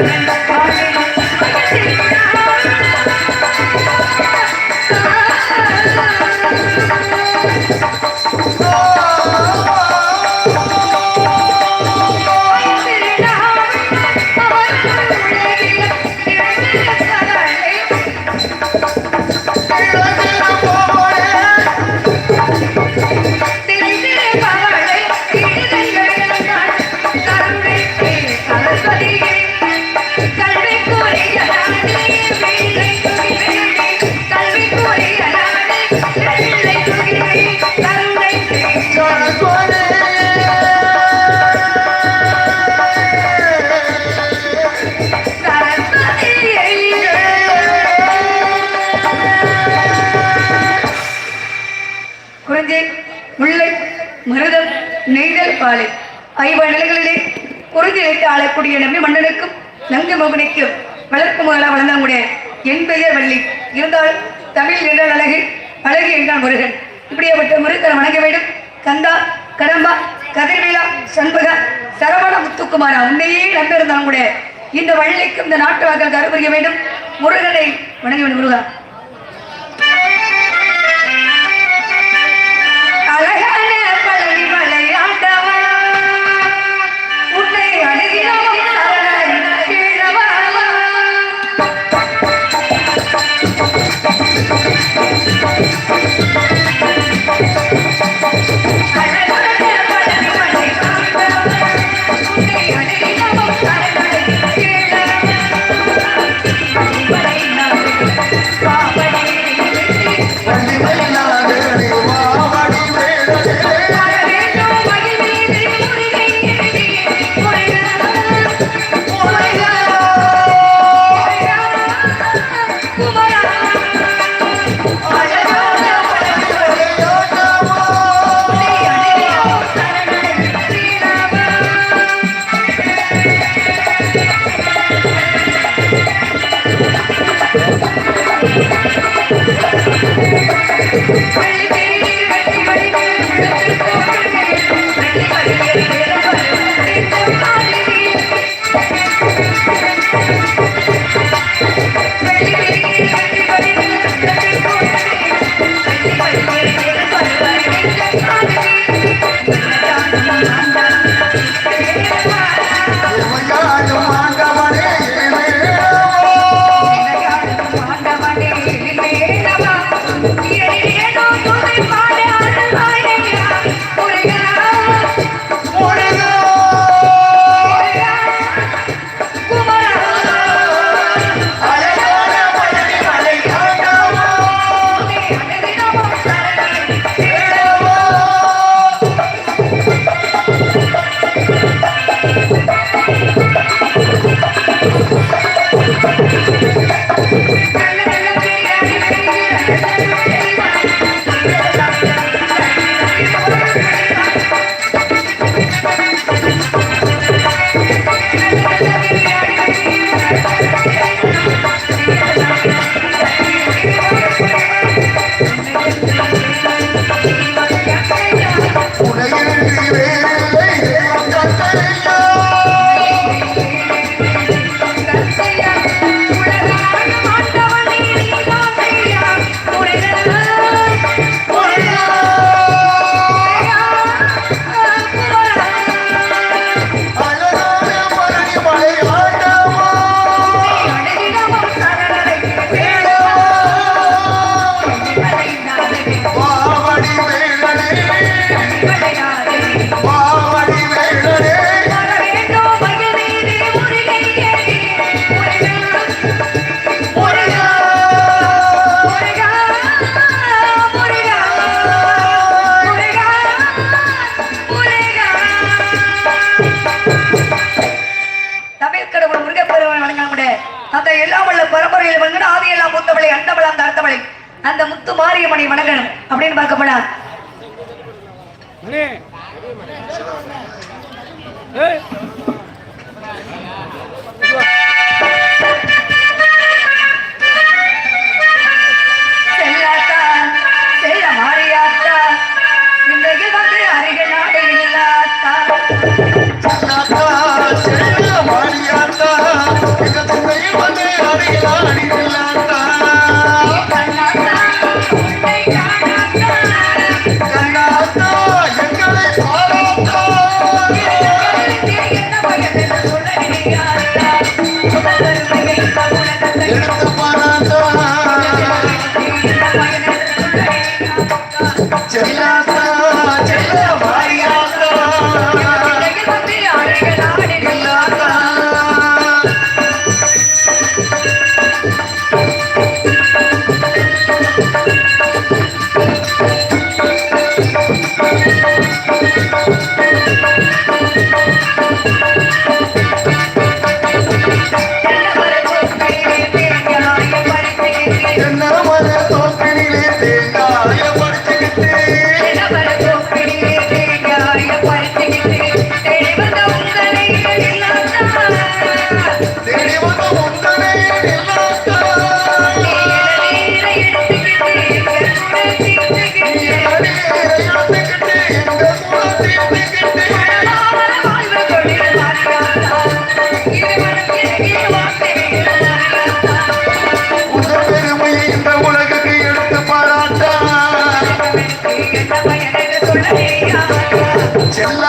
Thank you. குறிஞ்சி முல்லை மருதம் நெய்தல் பாலை. ஐவா நிலைகளிலே குறிஞ்சி ஆளக்கூடிய நம்பி மன்னனுக்கும் நங்கு மகனுக்கும் வளர்ப்பு முதலா வளர்ந்தவங்களுடைய என் பெயர் வள்ளி. இருந்தால் தமிழ் என்றால் அழகு அழகு என்றால் முருகன். இப்படியாப்பட்ட முருகன் வணங்க வேண்டும். கந்தா கடம்பா கதிர்வேலா சண்பகா சரவண முத்துக்குமாரா உன்னையே நம்பியிருந்தாலும் கூட இந்த வள்ளிக்கும் இந்த நாட்டு வாக்கள் கருபுரிய வேண்டும். முருகனை வணங்க வேண்டும் முருகா. அந்த முத்து மாரியம்மனை வணங்கணும். அப்படின்னு பார்க்கப்படா Hey! చెల్ల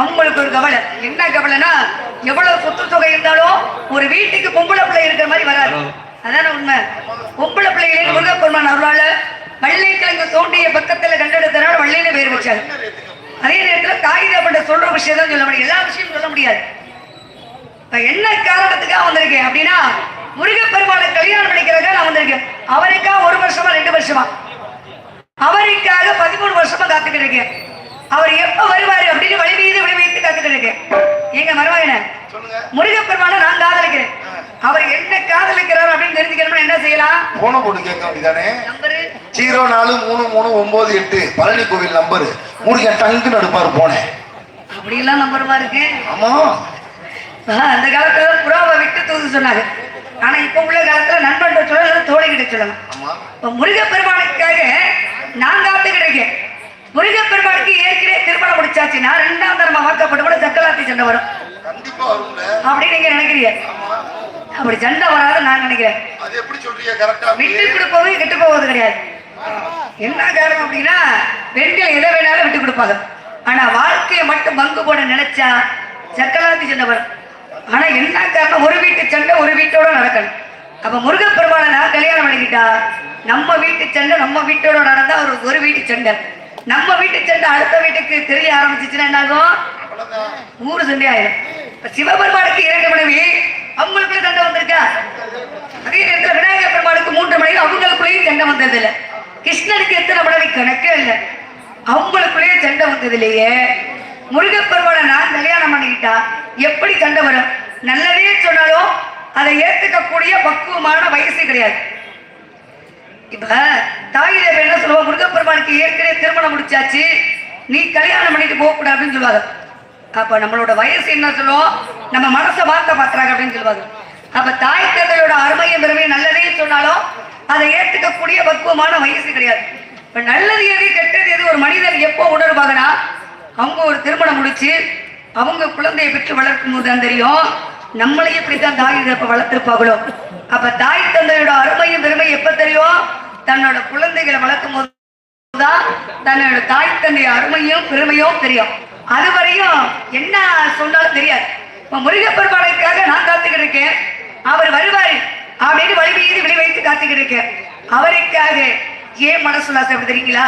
அவங்களுக்கு ஒரு கவலை. என்ன கவலைனா எவ்வளவு சொத்து தொகை இருந்தாலும் ஒரு வீட்டுக்கு பொம்பளை பிள்ளை இருக்கிற மாதிரி வராது. அதான உண்மை? பொம்பளை பிள்ளைகளே முருகப்பெருமான் அருளால வள்ளிக்கிழங்கு தோண்டிய பக்கத்துல கண்டெடுத்தனால வள்ளியில பேர் வச்சாங்க அதே நேரத்துல காகிதப்பட்ட சொல்ற விஷயம் தான் சொல்ல முடியும். எல்லா விஷயமும் சொல்ல முடியாது. இப்ப என்ன காரணத்துக்காக வந்திருக்கேன் அப்படின்னா முருகப்பெருமானை கல்யாணம் பண்ணிக்கிறதுக்காக நான் வந்திருக்கேன். அவருக்கா ஒரு வருஷமா ரெண்டு வருஷமா? அவருக்காக பதிமூணு வருஷமா காத்துக்கிட்டு இருக்கேன். அவர் எப்ப வருவாரு அப்படின்னு வழி மீது வழி வைத்து காத்துக்கிட்டு இருக்கேன் எங்க சொல்லுங்க. முருகப்பெருமானை நான் காதலிக்கிறேன். அவர் என்ன காதலிக்கிறார் அப்படின்னு தெரிஞ்சுக்கணும்னா என்ன செய்யலாம்? போன போட்டு கேட்க வேண்டியதானே? நம்பரு. ஜீரோ நாலு மூணு மூணு ஒன்பது எட்டு. பழனி கோவில் நம்பரு. முருகன் டங்குன்னு எடுப்பாரு போனேன் அப்படியெல்லாம் நம்பருமா இருக்கு? ஆமா. அந்த காலத்துல புறாவை விட்டு தூது சொன்னாங்க. ஆனா இப்ப உள்ள காலத்துல நண்பன் சொல்ல தோழிகிட்ட சொல்லலாம் ஆமா. இப்ப முருகப்பெருமானுக்காக நான் காத்துக்கிட்டு இருக்கேன். முருகப்பெருமானுக்கு ஏற்கனவே திருமணம் முடிச்சாச்சு. நான் ரெண்டாம் தரமா வாக்கப்பட்டு கூட சக்கலாத்தி சண்டை வரும். அப்படின்னு நீங்க நினைக்கிறீங்க. அப்படி சண்டை வராது நான் நினைக்கிறேன். விட்டு கொடுப்பது கெட்டு போவது கிடையாது. என்ன காரணம் அப்படின்னா பெண்கள் எதை வேணாலும் விட்டு கொடுப்பாங்க. ஆனா வாழ்க்கையை மட்டும் பங்கு போட நினைச்சா சக்கலாத்தி சண்டை வரும். ஆனா என்ன காரணம்? ஒரு வீட்டு சண்டை ஒரு வீட்டோட நடக்கணும். அப்ப முருகப்பெருமானை நான் கல்யாணம் பண்ணிக்கிட்டா நம்ம வீட்டு சண்டை நம்ம வீட்டோட நடந்தா ஒரு ஒரு வீட்டு சண்டை. நம்ம வீட்டு சண்டை அடுத்த வீட்டுக்கு தெரிய ஆரம்பிச்சிச்சுன்னா என்ன ஆகும் அவ்வளவுதான். ஊரு சண்டை ஆயிடும் இப்ப சிவபெருமானுக்கு இரண்டு மனைவி. அவங்களுக்குள்ள சண்டை வந்திருக்கா? அதே நேரத்துல விநாயகர் பெருமானுக்கு மூன்று மனைவி. அவங்களுக்குள்ளேயும் சண்டை வந்தது இல்ல கிருஷ்ணனுக்கு எத்தனை மனைவி? கணக்கே இல்ல. அவங்களுக்குள்ளேயே சண்டை வந்தது இல்லையே முருகப்பெருமானை நான் கல்யாணம் பண்ணிக்கிட்டா எப்படி சண்டை வரும்? நல்லதே சொன்னாலும் அதை ஏத்துக்கக்கூடிய பக்குவமான வயசு கிடையாது. இப்ப தாய் என்ன சொல்லுவா? முருகப்பெருமானுக்கு ஏற்கனவே திருமணம் முடிச்சாச்சு. நீ கல்யாணம் பண்ணிட்டு போக அப்படின்னு சொல்லுவாங்க. அப்ப நம்மளோட வயசு என்ன சொல்லுவோம்? நம்ம மனசை வார்த்தை பாக்குறாங்க அப்படின்னு சொல்லுவாங்க. அப்ப தாய் தந்தையோட அருமையும் பெருமையும் நல்லதே சொன்னாலும் அதை ஏற்றுக்கக்கூடிய பக்குவமான வயசு கிடையாது. இப்ப நல்லது எது கெட்டது எது ஒரு மனிதன் எப்போ உணர்வாங்கன்னா அவங்க ஒரு திருமணம் முடிச்சு அவங்க குழந்தையை பெற்று வளர்க்கும் போது தான் தெரியும். நம்மளையும் இப்படித்தான் தாய் தப்ப வளர்த்திருப்பாங்களோ? அப்ப தாய் தந்தையோட அருமையும் பெருமை எப்ப தெரியும்? தன்னோட குழந்தைகளை வளர்க்கும் போது தான் தன்னோட தாய் தந்தை அருமையும் பெருமையும் தெரியும். அது வரையும் என்ன சொன்னாலும் தெரியாது. இப்ப முருகப்பெருமானுக்காக நான் காத்துக்கிட்டு இருக்கேன். அவர் வருவாரு அப்படின்னு வழி மீது விழி வைத்து காத்துக்கிட்டு இருக்கேன். அவருக்காக ஏன் மனசுல ஆசை தெரியுங்களா?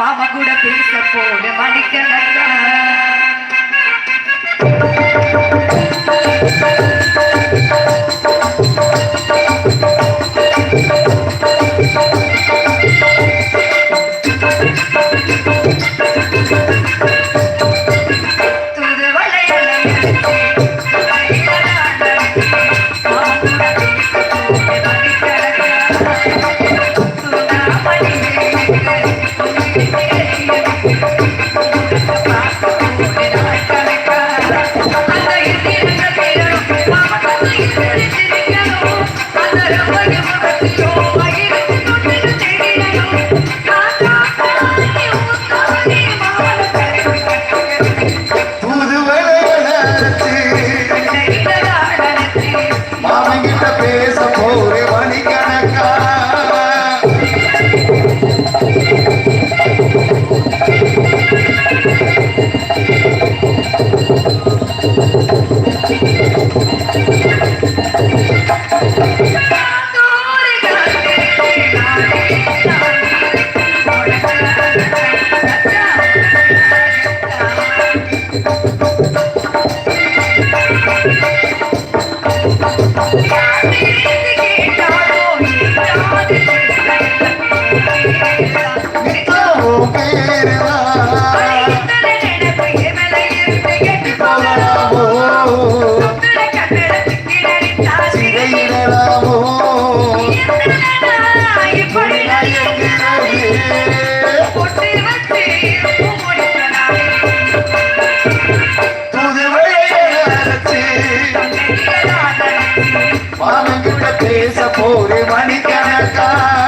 மாமா கூட பேச போடு மணிக்கணக்கா देश भोर मन क्या